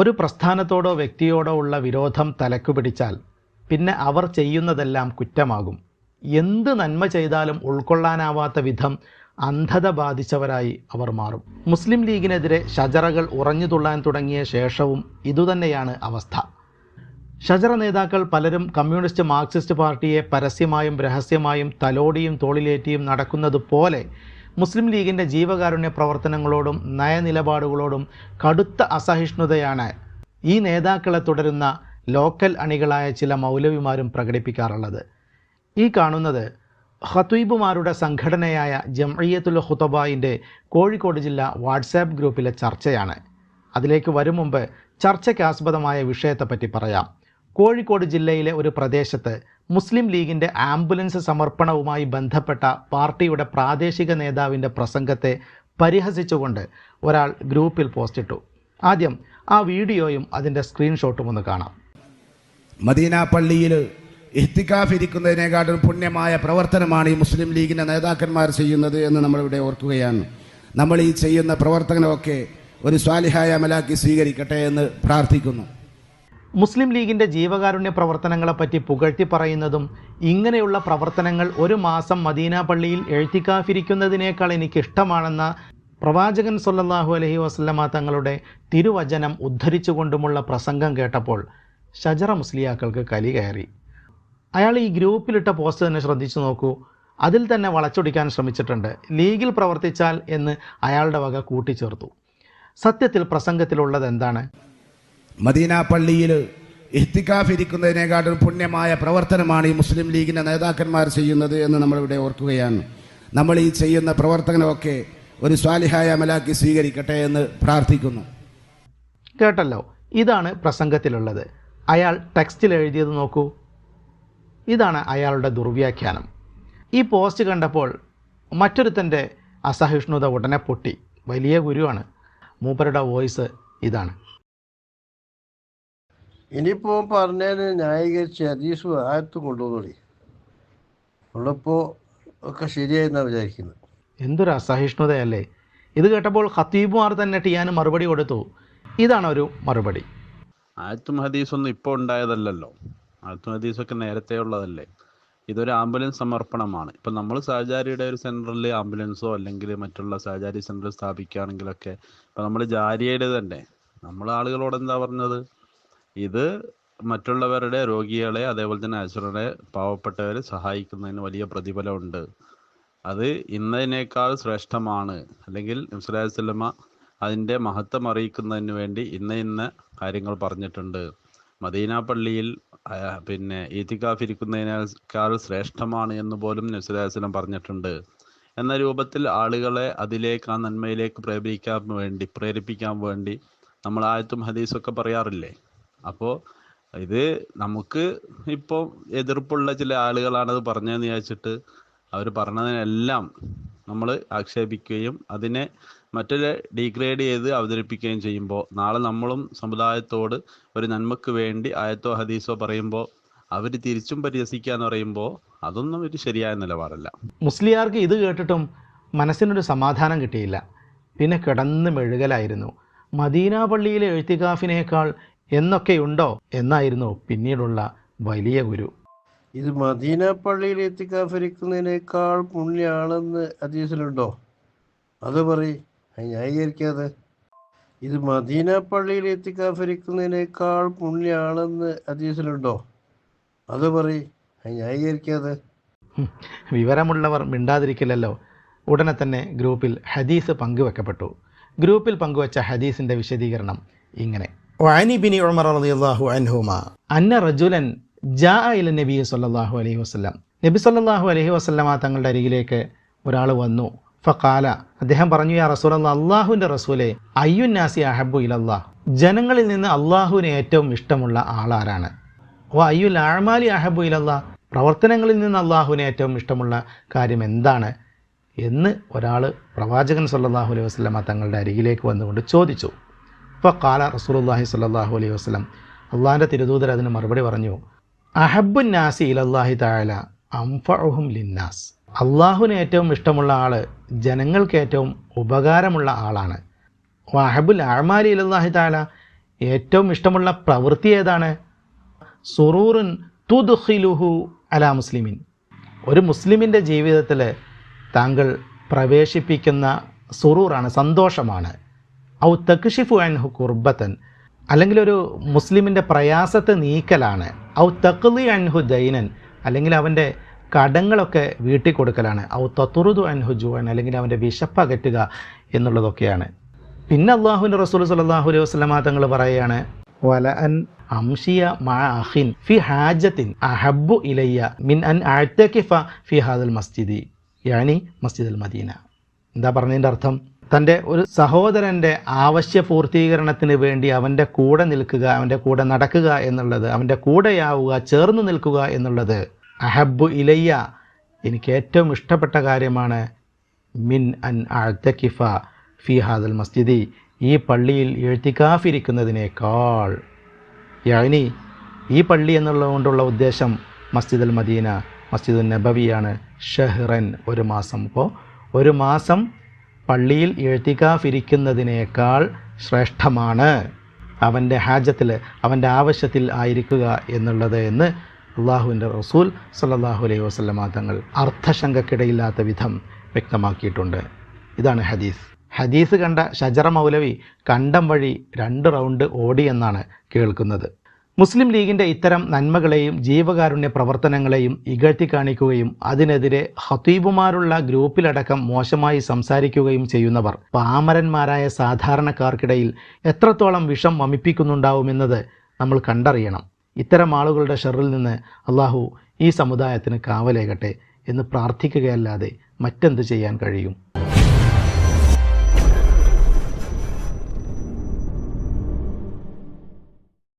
ഒരു പ്രസ്ഥാനത്തോടോ വ്യക്തിയോടോ ഉള്ള വിരോധം തലക്കു പിടിച്ചാൽ പിന്നെ അവർ ചെയ്യുന്നതെല്ലാം കുറ്റമാകും. എന്ത് നന്മ ചെയ്താലും ഉൾക്കൊള്ളാനാവാത്ത വിധം അന്ധത ബാധിച്ചവരായി അവർ മാറും. മുസ്ലിം ലീഗിനെതിരെ ഷജറകൾ ഉറഞ്ഞു തുള്ളാൻ തുടങ്ങിയ ശേഷവും ഇതുതന്നെയാണ് അവസ്ഥ. ഷജറ നേതാക്കൾ പലരും കമ്മ്യൂണിസ്റ്റ് മാർക്സിസ്റ്റ് പാർട്ടിയെ പരസ്യമായും രഹസ്യമായും തലോടിയും തോളിലേറ്റിയും നടക്കുന്നത് പോലെ മുസ്ലിം ലീഗിന്റെ ജീവകാരുണ്യ പ്രവർത്തനങ്ങളോടും നയനിലപാടുകളോടും കടുത്ത അസഹിഷ്ണുതയാണ് ഈ നേതാക്കളെ തുടരുന്ന ലോക്കൽ അണികളായ ചില മൗലവിമാരും പ്രകടിപ്പിക്കാറുള്ളത്. ഈ കാണുന്നത് ഹത്വീബുമാരുടെ സംഘടനയായ ജംഇയ്യത്തുൽ ഹുതബായിന്റെ കോഴിക്കോട് ജില്ല വാട്സാപ്പ് ഗ്രൂപ്പിലെ ചർച്ചയാണ്. അതിലേക്ക് വരും മുമ്പ് ചർച്ചയ്ക്ക് ആസ്പദമായ വിഷയത്തെപ്പറ്റി പറയാം. കോഴിക്കോട് ജില്ലയിലെ ഒരു പ്രദേശത്ത് മുസ്ലിം ലീഗിന്റെ ആംബുലൻസ് സമർപ്പണവുമായി ബന്ധപ്പെട്ട പാർട്ടിയുടെ പ്രാദേശിക നേതാവിന്റെ പ്രസംഗത്തെ പരിഹസിച്ചുകൊണ്ട് ഒരാൾ ഗ്രൂപ്പിൽ പോസ്റ്റിട്ടു. ആദ്യം ആ വീഡിയോയും അതിന്റെ സ്ക്രീൻഷോട്ടും ഒന്ന് കാണാം. മദീന പള്ളിയിൽ ഇഹ്തിക്കാഫ് പുണ്യമായ പ്രവർത്തനമാണ് ഈ മുസ്ലിം ലീഗിന്റെ നേതാക്കന്മാർ ചെയ്യുന്നത് എന്ന് നമ്മളിവിടെ ഓർക്കുകയാണ്. നമ്മൾ ഈ ചെയ്യുന്ന പ്രവർത്തനമൊക്കെ ഒരു സ്വാലിഹായ മലാക്കി സ്വീകരിക്കട്ടെ എന്ന് പ്രാർത്ഥിക്കുന്നു. മുസ്ലിം ലീഗിന്റെ ജീവകാരുണ്യ പ്രവർത്തനങ്ങളെപ്പറ്റി പുകഴ്ത്തി പറയുന്നതും ഇങ്ങനെയുള്ള പ്രവർത്തനങ്ങൾ ഒരു മാസം മദീന പള്ളിയിൽ എഴുത്തിക്കാഫിരിക്കുന്നതിനേക്കാൾ എനിക്കിഷ്ടമാണെന്ന പ്രവാചകൻ സല്ലല്ലാഹു അലഹി വസല്ലമ തങ്ങളുടെ തിരുവചനം ഉദ്ധരിച്ചുകൊണ്ടുമുള്ള പ്രസംഗം കേട്ടപ്പോൾ ഷജറ മുസ്ലിയാക്കൾക്ക് കലി കയറി. അയാൾ ഈ ഗ്രൂപ്പിലിട്ട പോസ്റ്റ് തന്നെ ശ്രദ്ധിച്ചു നോക്കൂ. അതിൽ തന്നെ വളച്ചൊടിക്കാൻ ശ്രമിച്ചിട്ടുണ്ട്. ലീഗിൽ പ്രവർത്തിച്ചാൽ എന്ന് അയാളുടെ വക കൂട്ടിച്ചേർത്തു. സത്യത്തിൽ പ്രസംഗത്തിലുള്ളത് എന്താണ്? മദീന പള്ളിയിൽ ഇഹ്തിക്കാഫ് ഇരിക്കുന്നതിനേക്കാട്ടും പുണ്യമായ പ്രവർത്തനമാണ് ഈ മുസ്ലിം ലീഗിന്റെ നേതാക്കന്മാർ ചെയ്യുന്നത് എന്ന് നമ്മളിവിടെ ഓർക്കുകയാണ്. നമ്മൾ ഈ ചെയ്യുന്ന പ്രവർത്തനമൊക്കെ ഒരു സ്വാലിഹായ അമലാക്കി സ്വീകരിക്കട്ടെ എന്ന് പ്രാർത്ഥിക്കുന്നു. കേട്ടല്ലോ. ഇതാണ് പ്രസംഗത്തിലുള്ളത്. അയാൾ ടെക്സ്റ്റിൽ എഴുതിയത് നോക്കൂ. ഇതാണ് അയാളുടെ ദുർവ്യാഖ്യാനം. ഈ പോസ്റ്റ് കണ്ടപ്പോൾ മറ്റൊരുത്തന്റെ അസഹിഷ്ണുത ഉടനെ പൊട്ടി. വലിയ ഗുരുവാണ്. മൂപ്പരുടെ വോയിസ് ഇതാണ്. ഇനിയിപ്പോ പറഞ്ഞതിന് ന്യായീകരിച്ച് ഹദീസ് ആയത്തും കൊണ്ടുവന്നോളി ഉള്ളപ്പോ ഒക്കെ ശരിയായെന്നാണ് വിചാരിക്കുന്നത്. എന്തൊരു അസഹിഷ്ണുതയല്ലേ. ഇത് കേട്ടപ്പോൾ ഹത്തീബുമാർ തന്നെ ടിയാന് മറുപടി കൊടുത്തു. ഇതാണ് ഒരു മറുപടി. ആയത്തും ഹദീസൊന്നും ഇപ്പോൾ ഉണ്ടായതല്ലല്ലോ. ആയത്തും ഹദീസൊക്കെ നേരത്തെ ഉള്ളതല്ലേ. ഇതൊരു ആംബുലൻസ് സമർപ്പണമാണ്. ഇപ്പം നമ്മൾ സഹചാരിയുടെ ഒരു സെന്ററിൽ ആംബുലൻസോ അല്ലെങ്കിൽ മറ്റുള്ള സഹചാരി സെന്റർ സ്ഥാപിക്കുകയാണെങ്കിലൊക്കെ ഇപ്പം നമ്മൾ ജാരിയുടെ തന്നെ. നമ്മൾ ആളുകളോട് എന്താ പറഞ്ഞത്? ഇത് മറ്റുള്ളവരുടെ രോഗികളെ അതേപോലെ തന്നെ അസുരരെ പാവപ്പെട്ടവരെ സഹായിക്കുന്നതിന് വലിയ പ്രതിഫലമുണ്ട്. അത് ഇന്നതിനേക്കാൾ ശ്രേഷ്ഠമാണ്. അല്ലെങ്കിൽ നബ്സലാസ്ലമ അതിന്റെ മഹത്വം അറിയിക്കുന്നതിന് വേണ്ടി ഇന്ന ഇന്ന കാര്യങ്ങൾ പറഞ്ഞിട്ടുണ്ട്. മദീന പള്ളിയിൽ പിന്നെ ഈത്തിക്കാഫ് ഇരിക്കുന്നതിനേക്കാൾ ശ്രേഷ്ഠമാണ് എന്ന് പോലും നബ്സലാസ്ലം പറഞ്ഞിട്ടുണ്ട്. എന്ന രൂപത്തിൽ ആളുകളെ അതിലേക്ക് ആ നന്മയിലേക്ക് പ്രേരിപ്പിക്കാൻ വേണ്ടി പ്രേരിപ്പിക്കാൻ വേണ്ടി നമ്മൾ ആയത്തും ഹദീസൊക്കെ പറയാറില്ലേ? അപ്പോൾ ഇത് നമുക്ക് ഇപ്പോൾ എതിർപ്പുള്ള ചില ആളുകളാണത് പറഞ്ഞതെന്ന് വിചാരിച്ചിട്ട് അവർ പറഞ്ഞതിനെല്ലാം നമ്മൾ ആക്ഷേപിക്കുകയും അതിനെ മറ്റൊരു ഡീഗ്രേഡ് ചെയ്ത് അവതരിപ്പിക്കുകയും ചെയ്യുമ്പോൾ നാളെ നമ്മളും സമുദായത്തോട് ഒരു നന്മക്ക് വേണ്ടി ആയത്തോ ഹദീസോ പറയുമ്പോൾ അവർ തിരിച്ചും പരിഹസിക്കുക എന്ന് പറയുമ്പോൾ അതൊന്നും ഒരു ശരിയായ നിലപാടല്ല. മുസ്ലിയാർക്ക് ഇത് കേട്ടിട്ടും മനസ്സിനൊരു സമാധാനം കിട്ടിയില്ല. പിന്നെ കിടന്ന് മെഴുകലായിരുന്നു. മദീന പള്ളിയിലെ എഴുത്തികാഫിനേക്കാൾ എന്നൊക്കെയുണ്ടോ എന്നായിരുന്നു പിന്നീടുള്ള വലിയ ഗുരു. ഇത് മദീന പള്ളിയിൽ എത്തിക്കാഫരിക്കുന്നതിനേക്കാൾ പുണ്യാണെന്ന് ഹദീസിലുണ്ടോ? അത് പറയ്. ന്യായീകരിക്കാതെ. ഇത് മദീന പള്ളിയിൽ എത്തിക്കാഫരിക്കുന്നതിനേക്കാൾ പുണ്യാണെന്ന് ഹദീസിലുണ്ടോ? അത് പറയ്. ന്യായീകരിക്കാതെ. വിവരമുള്ളവർ മിണ്ടാതിരിക്കില്ലല്ലോ. ഉടനെ തന്നെ ഗ്രൂപ്പിൽ ഹദീസ് പങ്കുവെക്കപ്പെട്ടു. ഗ്രൂപ്പിൽ പങ്കുവച്ച ഹദീസിന്റെ വിശദീകരണം ഇങ്ങനെ. വഅനി ബിനി ഉമർ റളിയല്ലാഹു അൻഹുമ അന്ന റജുലൻ ജാ ഇല നബി സല്ലല്ലാഹു അലൈഹി വസല്ലം നബി സല്ലല്ലാഹു അലൈഹി വസല്ലമ തങ്ങളുടെ അരികിലേക്ക് ഒരാൾ വന്നു. ഫഖാല അദ്ദേഹം പറഞ്ഞു യാ റസൂൽ അള്ളാഹുവിന്റെ റസൂലെ അയ്യുൻ നാസി അഹബു ഇലല്ലാഹ്. ജനങ്ങളിൽ നിന്ന് അള്ളാഹുവിന് ഏറ്റവും ഇഷ്ടമുള്ള ആളാരാണ്. ഓ അയ്യുൽ ആഴ്മാലി അഹബു ഇലല്ലാ പ്രവർത്തനങ്ങളിൽ നിന്ന് അള്ളാഹുവിന് ഏറ്റവും ഇഷ്ടമുള്ള കാര്യം എന്താണ്? എന്ന് ഒരാൾ പ്രവാചകൻ സല്ലാഹു അലൈഹി വസ്ലമ തങ്ങളുടെ അരികിലേക്ക് വന്നുകൊണ്ട് ചോദിച്ചു. അപ്പോൾ കാല റസൂലുള്ളാഹി സ്വല്ലല്ലാഹു അലൈഹി വസ്ലം അള്ളാഹിന്റെ തിരുദൂതർ അതിന് മറുപടി പറഞ്ഞു അഹബുൻ നാസി ഇലല്ലാഹി താല അംഫഉഹും ലിന്നാസ്. അള്ളാഹുവിന് ഏറ്റവും ഇഷ്ടമുള്ള ആൾ ജനങ്ങൾക്ക് ഏറ്റവും ഉപകാരമുള്ള ആളാണ്. വാഹബുൽ അഹ്മാലി ഇലല്ലാഹി താല ഏറ്റവും ഇഷ്ടമുള്ള പ്രവൃത്തി ഏതാണ്? സുറൂറുൻ തുദുഹിലുഹു അല മുസ്ലിമിൻ. ഒരു മുസ്ലിമിന്റെ ജീവിതത്തിൽ താങ്കൾ പ്രവേശിപ്പിക്കുന്ന സുറൂറാണ് സന്തോഷമാണ്. ഔ തക്ഷിഫു അൻഹു കുർബത്തൻ. അല്ലെങ്കിൽ ഒരു മുസ്ലിമിന്റെ പ്രയാസത്തെ നീക്കലാണ്. ഔ തക്ലി അൻഹു ദൈനൻ. അല്ലെങ്കിൽ അവന്റെ കടങ്ങളൊക്കെ വീട്ടിൽ കൊടുക്കലാണ് ഔ തത്തുറുദു അൻഹു ജുവൻ അല്ലെങ്കിൽ അവന്റെ വിശപ്പ് അകറ്റുക എന്നുള്ളതൊക്കെയാണ്. പിന്നെ അള്ളാഹുവിന്റെ റസൂൽ സലാഹു അലൈഹി വസ്ലമ തങ്ങൾ പറയുകയാണ് വല അൻ അംഷിയ മാ ഫി ഹാജത്തിൻ അഹബു ഇലയ്യ മിൻ അൻ അഅ്തകിഫ ഫി ഹാദൽ മസ്ജിദി. യാനി മസ്ജിദുൽ മദീന. എന്താ പറഞ്ഞതിന്റെ അർത്ഥം? തന്റെ ഒരു സഹോദരന്റെ ആവശ്യ പൂർത്തീകരണത്തിന് വേണ്ടി അവന്റെ കൂടെ നിൽക്കുക അവന്റെ കൂടെ നടക്കുക എന്നുള്ളത് അവന്റെ കൂടെയാവുക ചേർന്ന് നിൽക്കുക എന്നുള്ളത് അഹബ്ബു ഇലയ്യ എനിക്ക് ഏറ്റവും ഇഷ്ടപ്പെട്ട കാര്യമാണ്. മിൻ അൻ അഅ്തകിഫ ഫി ഹാദൽ മസ്ജിദി. ഈ പള്ളിയിൽ എഴുത്തിക്കാഫിരിക്കുന്നതിനേക്കാൾ യാനി ഈ പള്ളി എന്നുള്ളത് കൊണ്ടുള്ള ഉദ്ദേശം മസ്ജിദുൽ മദീന മസ്ജിദുൽ നബവിയാണ് ഷെഹ്റൻ ഒരു മാസം. അപ്പോൾ ഒരു മാസം പള്ളിയിൽ എഴുത്തിക്കാഫിരിക്കുന്നതിനേക്കാൾ ശ്രേഷ്ഠമാണ്. അവന്റെ ഹാജത്തിൽ അവന്റെ ആവശ്യത്തിൽ ആയിരിക്കുക എന്നുള്ളത് എന്ന് അള്ളാഹുവിന്റെ റസൂൽ സല്ലല്ലാഹു അലൈഹി വസല്ലമ തങ്ങൾ അർത്ഥശങ്കക്കിടയില്ലാത്ത വിധം വ്യക്തമാക്കിയിട്ടുണ്ട്. ഇതാണ് ഹദീസ്. ഹദീസ് കണ്ട ഷജറ മൗലവി കണ്ടം വഴി രണ്ട് റൗണ്ട് ഓടി എന്നാണ് കേൾക്കുന്നത്. മുസ്ലിം ലീഗിന്റെ ഇത്തരം നന്മകളെയും ജീവകാരുണ്യ പ്രവർത്തനങ്ങളെയും ഇകഴ്ത്തി കാണിക്കുകയും അതിനെതിരെ ഹത്തീബുമാരുള്ള ഗ്രൂപ്പിലടക്കം മോശമായി സംസാരിക്കുകയും ചെയ്യുന്നവർ പാമരന്മാരായ സാധാരണക്കാർക്കിടയിൽ എത്രത്തോളം വിഷം വമിപ്പിക്കുന്നുണ്ടാവുമെന്നത് നമ്മൾ കണ്ടറിയണം. ഇത്തരം ആളുകളുടെ ഷെറിൽ നിന്ന് അള്ളാഹു ഈ സമുദായത്തിന് കാവലേകട്ടെ എന്ന് പ്രാർത്ഥിക്കുകയല്ലാതെ മറ്റെന്ത് ചെയ്യാൻ കഴിയും?